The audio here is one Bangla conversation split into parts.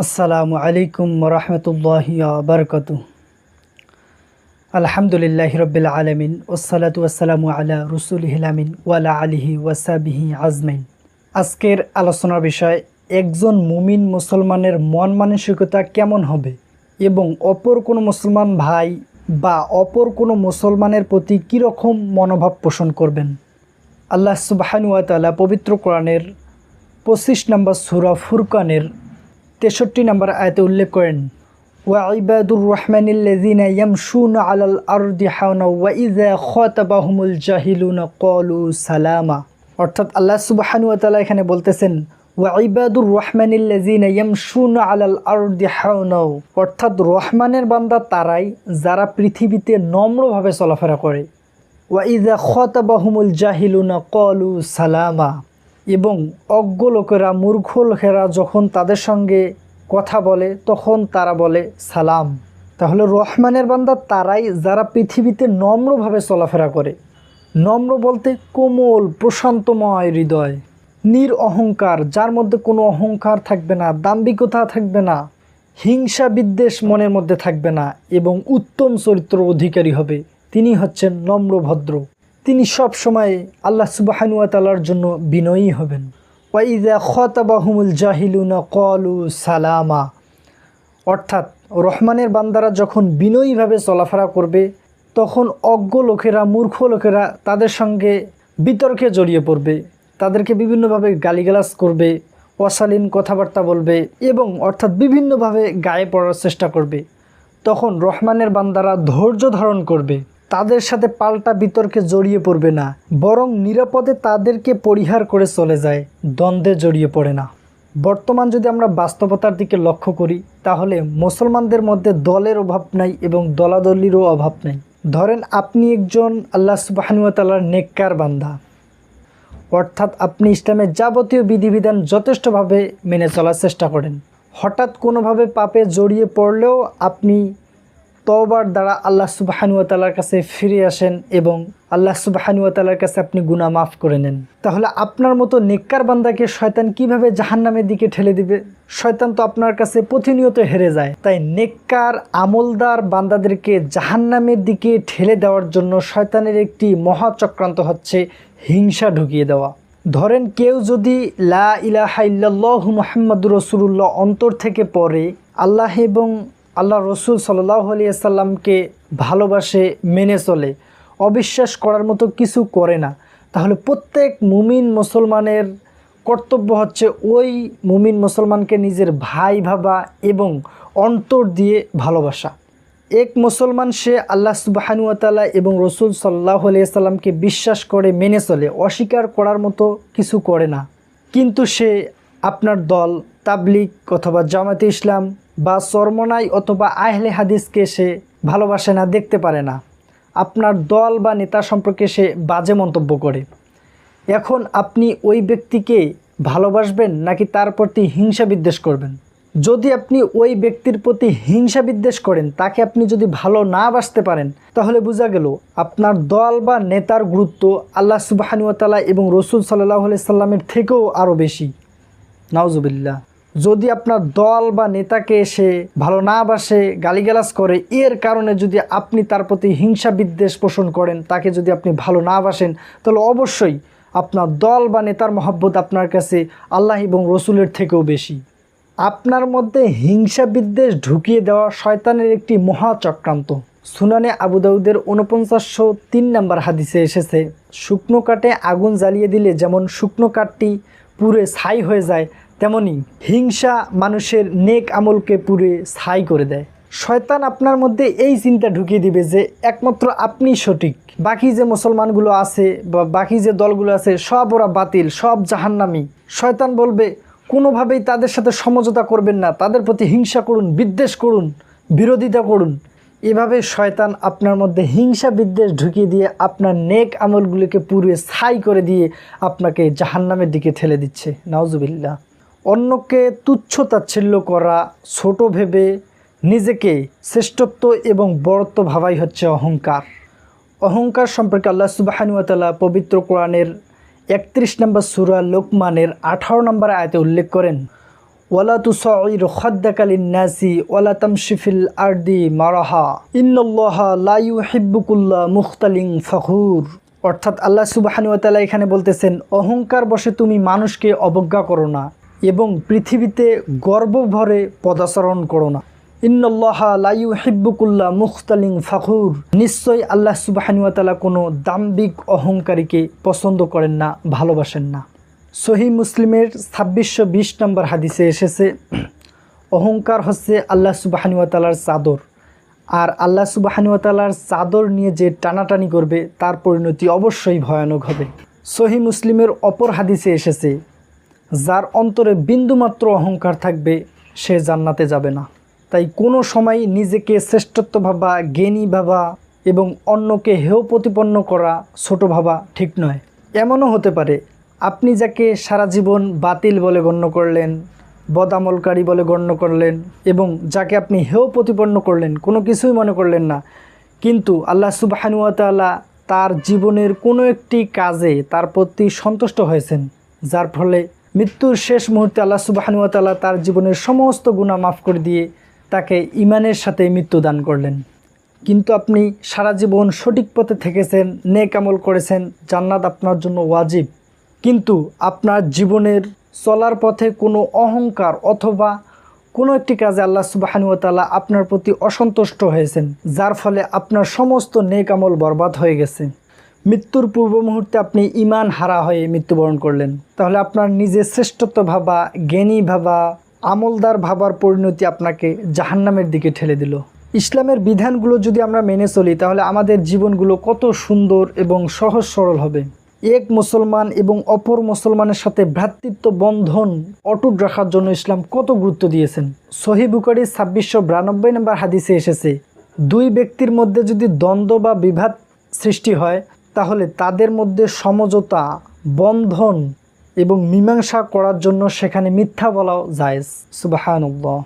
আসসালামু আলাইকুম রহমতুল্লাহ বারকাত আলহামদুলিল্লাহ রবিল আলমিন ওসালাতু আসসালামু আলা রসুল হিলামিন ওয়ালা আলিহি ওয়াসাবিহি আজমাইন। আজকের আলোচনার বিষয়, একজন মুমিন মুসলমানের মন মানসিকতা কেমন হবে এবং অপর কোনো মুসলমান ভাই বা অপর কোনো মুসলমানের প্রতি কীরকম মনোভাব পোষণ করবেন? আল্লাহ সুবাহানুয়াতালা পবিত্র কোরআনের পঁচিশ নম্বর সুরা ফুরকানের তেষট্টি নম্বর আয়তে উল্লেখ করেন ওয়াইবাদুর ইয়ামশুনা আলাল আরদি হাওনা ওয়া সালামা। অর্থাৎ আল্লাহ সুবহানাহু ওয়া এখানে বলতেছেন ওয়াইবাদুর ইয়ামশুনা আলাল আরদি হাওনা। অর্থাৎ রহমানের বান্দা তারাই যারা পৃথিবীতে নম্রভাবে চলাফেরা করে। ওয়া ইযা খাতাবাহুমুল জাহিলুনা ক্বালু সালামা। এবং অজ্ঞ লোকেরা, মূর্খ লোকেরা যখন তাদের সঙ্গে কথা বলে, তখন তারা বলে, সালাম। তাহলে রহমানের বান্দা তারাই যারা পৃথিবীতে নম্রভাবে চলাফেরা করে। নম্র বলতে কোমল, প্রশান্তময় হৃদয়, নির অহংকার, যার মধ্যে কোনো অহংকার থাকবে না, দাম্ভিকতা থাকবে না, হিংসা বিদ্বেষ মনের মধ্যে থাকবে না, এবং উত্তম চরিত্র অধিকারী হবে। তিনি হচ্ছেন নম্রভদ্র তিনি সব সময় আল্লাহ সুবাহানুয়া তালার জন্য বিনয়ী হবেন। ওয়াইদা খতাবাহুমুল জাহিলুনা কলু সালামা। অর্থাৎ রহমানের বান্দারা যখন বিনয়ীভাবে চলাফেরা করবে, তখন অজ্ঞ লোকেরা, মূর্খ লোকেরা তাদের সঙ্গে বিতর্কে জড়িয়ে পড়বে, তাদেরকে বিভিন্নভাবে গালিগালাজ করবে, অশালীন কথাবার্তা বলবে এবং অর্থাৎ বিভিন্নভাবে গায়ে পড়ার চেষ্টা করবে। তখন রহমানের বান্দারা ধৈর্য ধারণ করবে। তাদের সাথে পাল্টা বিতর্কে জড়িয়ে পড়বে না, বরং নিরাপদে তাদেরকে পরিহার করে চলে যায়, দ্বন্দ্বে জড়িয়ে পড়ে না। বর্তমান যদি আমরা বাস্তবতার দিকে লক্ষ্য করি, তাহলে মুসলমানদের মধ্যে দলের অভাব নাই এবং দলাদলিরও অভাব নাই। ধরেন আপনি একজন আল্লাহ সুবাহানুয়াতালার নেককার বান্দা। অর্থাৎ আপনি ইসলামের যাবতীয় বিধিবিধান যথেষ্টভাবে মেনে চলার চেষ্টা করেন। হঠাৎ কোনোভাবে পাপে জড়িয়ে পড়লেও আপনি তওবার দ্বারা আল্লাহ সুবাহানুয়াতালার কাছে ফিরে আসেন এবং আল্লাহ সুবাহানুয়াতালার কাছে আপনি গুণা মাফ করে নেন। তাহলে আপনার মতো নেককার বান্দাকে শয়তান কীভাবে জাহান্নামের দিকে ঠেলে দিবে? শয়তান তো আপনার কাছে প্রতিনিয়ত হেরে যায়। তাই নেককার, আমলদার বান্দাদেরকে জাহান্নামের দিকে ঠেলে দেওয়ার জন্য শয়তানের একটি মহাচক্রান্ত হচ্ছে হিংসা ঢুকিয়ে দেওয়া। ধরেন কেউ যদি লা ইলাহা ইল্লাল্লাহু মুহাম্মাদুর রসুল্লাহ অন্তর থেকে পড়ে, আল্লাহ এবং আল্লাহ রসুল সাল্লাহ আলিয়াল্লামকে ভালোবাসে, মেনে চলে, অবিশ্বাস করার মতো কিছু করে না। তাহলে প্রত্যেক মুমিন মুসলমানের কর্তব্য হচ্ছে ওই মুমিন মুসলমানকে নিজের ভাই ভাবা এবং অন্তর দিয়ে ভালোবাসা। এক মুসলমান সে আল্লাহ সুবাহানুয়াতালা এবং রসুল সাল্লাহ আলিয়াল্লামকে বিশ্বাস করে, মেনে চলে, অস্বীকার করার মতো কিছু করে না। কিন্তু সে আপনার দল তাবলিক অথবা জামাতে ইসলাম বা চরমনাই অথবা আহলে হাদিসকে সে ভালোবাসে না, দেখতে পারে না। আপনার দল বা নেতা সম্পর্কে সে বাজে মন্তব্য করে। এখন আপনি ওই ব্যক্তিকে ভালোবাসবেন নাকি তার প্রতি হিংসা বিদ্বেষ করবেন? যদি আপনি ওই ব্যক্তির প্রতি হিংসা বিদ্বেষ করেন, তাকে আপনি যদি ভালো না বাসতে পারেন, তাহলে বোঝা গেল আপনার দল বা নেতার গুরুত্ব আল্লাহ সুবাহানুয়াতালা এবং রসুল সাল্লাহ সাল্লামের থেকেও আরও বেশি। নাউজুবিল্লা যদি আপনার দল বা নেতাকে এসে ভালো না বাসে, গালিগালাজ করে, এর কারণে যদি আপনি তার প্রতি হিংসা বিদ্বেষ পোষণ করেন, তাকে যদি আপনি ভালো না বাসেন, তাহলে অবশ্যই আপনার দল বা নেতার মহব্বত আপনার কাছে আল্লাহ এবং রসুলের থেকেও বেশি। আপনার মধ্যে হিংসা বিদ্বেষ ঢুকিয়ে দেওয়া শয়তানের একটি মহাচক্রান্ত। সুনানে আবুদাউদের উনপঞ্চাশশো তিন নম্বর হাদিসে এসেছে, শুকনো কাঠে আগুন জ্বালিয়ে দিলে যেমন শুকনো কাঠটি পুরে ছাই হয়ে যায় তেমনি হিংসা মানুষের নেক আমলকে পুরে ছাই করে দেয়। শয়তান আপনার মধ্যে এই চিন্তা ঢুকিয়ে দিবে যে একমাত্র আপনি সঠিক। বাকি যে মুসলমানগুলো আছে বা বাকি যে দলগুলো আছে, সব ওরা বাতিল, সব জাহান্নামি। শয়তান বলবে, কোনোভাবেই তাদের সাথে সমঝোতা করবেন না, তাদের প্রতি হিংসা করুন, বিদ্বেষ করুন, বিরোধিতা করুন। এভাবে শয়তান আপনার মধ্যে হিংসা, বিদ্বেষ ঢুকিয়ে দিয়ে আপনার নেক আমলগুলিকে পুরে ছাই করে দিয়ে আপনাকে জাহান্নামের দিকে ঠেলে দিচ্ছে। নাওজুবিল্লা অন্যকে তুচ্ছ তাচ্ছিল্য করা, ছোট ভেবে নিজেকে শ্রেষ্ঠত্ব এবং বড়ত্ব ভাবাই হচ্ছে অহংকার। অহংকার সম্পর্কে আল্লাহ সুবাহানুয়াতালা পবিত্র কোরআনের একত্রিশ নম্বর সুরা লোকমানের আঠারো নম্বর আয়তে উল্লেখ করেন, ওয়ালা তুসাইর খদ্দাকালিন নাসি ওয়ালা তামশিফিল আরদি মারাহা, ইন্নাল্লাহা লাইউ ইউহিব্বুকুল্লা মুখতালিং ফখুর। অর্থাৎ আল্লাহ সুবাহানু তাআলা এখানে বলতেছেন, অহংকার বসে তুমি মানুষকে অবজ্ঞা করো না। এবং পৃথিবীতে গর্ব ভরে পদাচরণ করো না। ইন্নল্লাহা লাইউ হিব্বুকুল্লা মুখতালিং ফাখুর। নিশ্চয়ই আল্লাহ সুবাহানুয়াতালা কোনো দাম্বিক অহংকারীকে পছন্দ করেন না, ভালোবাসেন না। সহি মুসলিমের ছাব্বিশশো বিশ নম্বর হাদিসে এসেছে, অহংকার হচ্ছে আল্লাহ সুবাহানুয়াতালার চাদর। আর আল্লাহ সুবাহানুয়াতালার চাদর নিয়ে যে টানাটানি করবে, তার পরিণতি অবশ্যই ভয়ানক হবে। সহি মুসলিমের অপর হাদিসে এসেছে যার অন্তরে বিন্দুমাত্র অহংকার থাকবে, সে জান্নাতে যাবে না। তাই কোনো সময় নিজেকে শ্রেষ্ঠত্ব ভাবা, জ্ঞানী ভাবা এবং অন্যকে হেয় প্রতিপন্ন করা ছোট ভাবা ঠিক নয়। এমনও হতে পারে, আপনি যাকে সারা জীবন বাতিল বলে গণ্য করলেন, বদামলকারী বলে গণ্য করলেন এবং যাকে আপনি হেয় প্রতিপন্ন করলেন, কোনো কিছুই মনে করলেন না। কিন্তু আল্লাহ সুবাহানুয়াতালা তার জীবনের কোনো একটি কাজে তার প্রতি সন্তুষ্ট হয়েছেন, যার ফলে মৃত্যুর শেষ মুহূর্তে আল্লাহ সুবাহানুয়াতালা তার জীবনের সমস্ত গুণা মাফ করে দিয়ে তাকে ইমানের সাথে মৃত্যু দান করলেন। কিন্তু আপনি সারা জীবন সঠিক পথে থেকেছেন, নেক আমল করেছেন, জান্নাত আপনার জন্য ওয়াজিব। কিন্তু আপনার জীবনের চলার পথে কোনো অহংকার অথবা কোনো একটি কাজে আল্লাহ সুবাহানুতালা আপনার প্রতি অসন্তুষ্ট হয়েছেন, যার ফলে আপনার সমস্ত নেক আমল বরবাদ হয়ে গেছে। মৃত্যুর পূর্ব মুহূর্তে আপনি ইমান হারা হয়ে মৃত্যুবরণ করলেন। তাহলে আপনার নিজের শ্রেষ্ঠত্ব ভাবা, জ্ঞানী ভাবা, আমলদার ভাবার পরিণতি আপনাকে জাহান্নামের দিকে ঠেলে দিল। ইসলামের বিধানগুলো যদি আমরা মেনে চলি, তাহলে আমাদের জীবনগুলো কত সুন্দর এবং সহজ সরল হবে। এক মুসলমান এবং অপর মুসলমানের সাথে ভ্রাতৃত্ব বন্ধন অটুট রাখার জন্য ইসলাম কত গুরুত্ব দিয়েছেন। সহি বুকারি ছাব্বিশশো বিরানব্বই নম্বর হাদিসে এসেছে, দুই ব্যক্তির মধ্যে যদি দ্বন্দ্ব বা বিভাদ সৃষ্টি হয় তাহলে তাদের মধ্যে সমঝোতা, বন্ধন এবং মীমাংসা করার জন্য সেখানে মিথ্যা বলাও যায় সুবাহানুল্লাহ।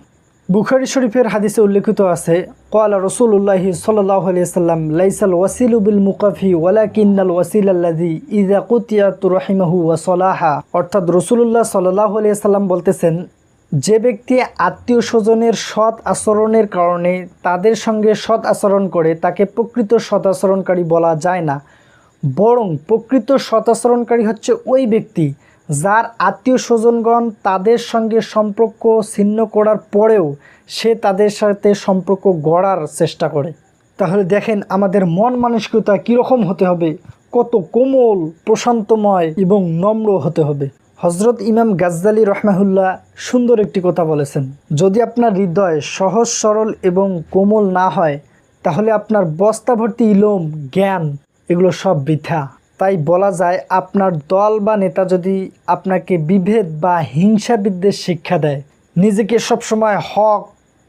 বুখারি শরীফের হাদিসে উল্লেখিত আছে কয়ালা রসুল্লাহ সাল্লাহ সাল্লাম লাইসাল ওয়াসিল বিল মুকাফি ওয়ালা কিন্নাল ওয়াসিল আল্লাদি ইজা কুতিয়া তুরহিমাহু ওয়াসলাহা অর্থাৎ রসুল্লাহ সাল্লাহ সাল্লাম বলতেছেন, যে ব্যক্তি আত্মীয় স্বজনের সৎ আচরণের কারণে তাদের সঙ্গে সৎ আচরণ করে, তাকে প্রকৃত সৎ আচরণকারী বলা যায় না। বরং প্রকৃত সৎ আচরণকারী হচ্ছে ওই ব্যক্তি যার আত্মীয় স্বজনগণ তাদের সঙ্গে সম্পর্ক ছিন্ন করার পরেও সে তাদের সাথে সম্পর্ক গড়ার চেষ্টা করে। তাহলে দেখেন আমাদের মন মানসিকতা কীরকম হতে হবে, কত কোমল, প্রশান্তময় এবং নম্র হতে হবে। হজরত ইমাম গাজ্জালি রহমাহুল্লাহ সুন্দর একটি কথা বলেছেন, যদি আপনার হৃদয় সহজ, সরল এবং কোমল না হয়, তাহলে আপনার বস্তা ভর্তি ইলম, জ্ঞান এগুলো সব বৃথা। তাই বলা যায় আপনার দল বা নেতা যদি আপনাকে বিভেদ বা হিংসা বিদ্বেষ শিক্ষা দেয়, নিজেকে সবসময় হক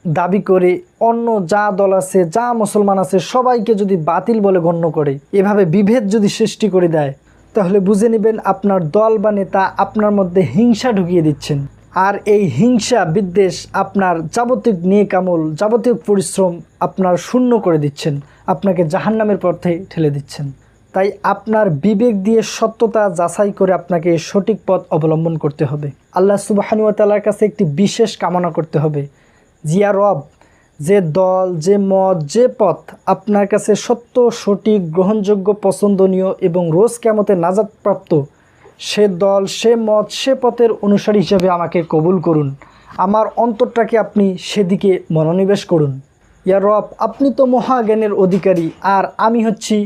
দাবি করে অন্য যা দল আছে, যা মুসলমান আছে, সবাইকে যদি বাতিল বলে গণ্য করে, এভাবে বিভেদ যদি সৃষ্টি করে দেয়, তাহলে বুঝে নেবেন আপনার দল বা নেতা আপনার মধ্যে হিংসা ঢুকিয়ে দিচ্ছেন। আর এই হিংসা, বিদ্বেষ আপনার যাবতীয় নিয়ে কামল যাবতীয় পরিশ্রম আপনার শূন্য করে দিচ্ছেন। আপনাকে জাহান্নামের পথে ঠেলে দিচ্ছেন। তাই আপনার বিবেক দিয়ে সত্যতা যাচাই করে আপনাকে সঠিক পথ অবলম্বন করতে হবে। আল্লাহ সুবাহানুয়াতালার কাছে একটি বিশেষ কামনা করতে হবে। জিয়া রব, যে দল, যে মত, যে পথ আপনার কাছে সত্য, সঠিক, গ্রহণযোগ্য, পছন্দনীয় এবং রোজ কেমতে নাজাদপ্রাপ্ত সে দল, সে মত, সে পথের অনুসারী হিসেবে আমাকে কবুল করুন। আমার অন্তরটাকে আপনি সেদিকে মনোনিবেশ করুন। ইয়া রব, আপনি তো মহাজ্ঞানের অধিকারী, আর আমি হচ্ছি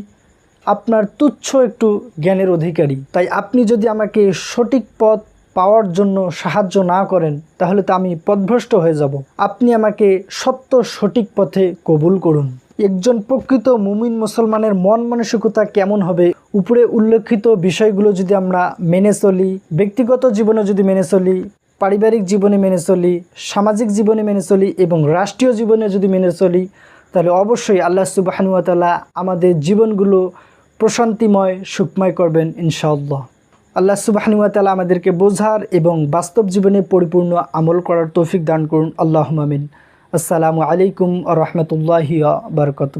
আপনার তুচ্ছ একটু জ্ঞানের অধিকারী। তাই আপনি যদি আমাকে সঠিক পথ পাওয়ার জন্য সাহায্য না করেন, তাহলে তো আমি পথভ্রষ্ট হয়ে যাব। আপনি আমাকে সত্য সঠিক পথে কবুল করুন। একজন প্রকৃত মুমিন মুসলমানের মন মানসিকতা কেমন হবে? উপরে উল্লেখিত বিষয়গুলো যদি আমরা মেনে চলি, ব্যক্তিগত জীবনে যদি মেনে চলি পারিবারিক জীবনে মেনে চলি, সামাজিক জীবনে মেনে চলি এবং রাষ্ট্রীয় জীবনে যদি মেনে চলি, তাহলে অবশ্যই আল্লাহ সুবাহানুয়াতালা আমাদের জীবনগুলো প্রশান্তিময়, সুখময় করবেন ইনশাআল্লাহ। আল্লাহ সুবাহানুয়াতালা আমাদেরকে বোঝার এবং বাস্তব জীবনে পরিপূর্ণ আমল করার তৌফিক দান করুন। আল্লাহ মামিন আসসালামু আলাইকুম রহমতুল্লাহ বারকাতু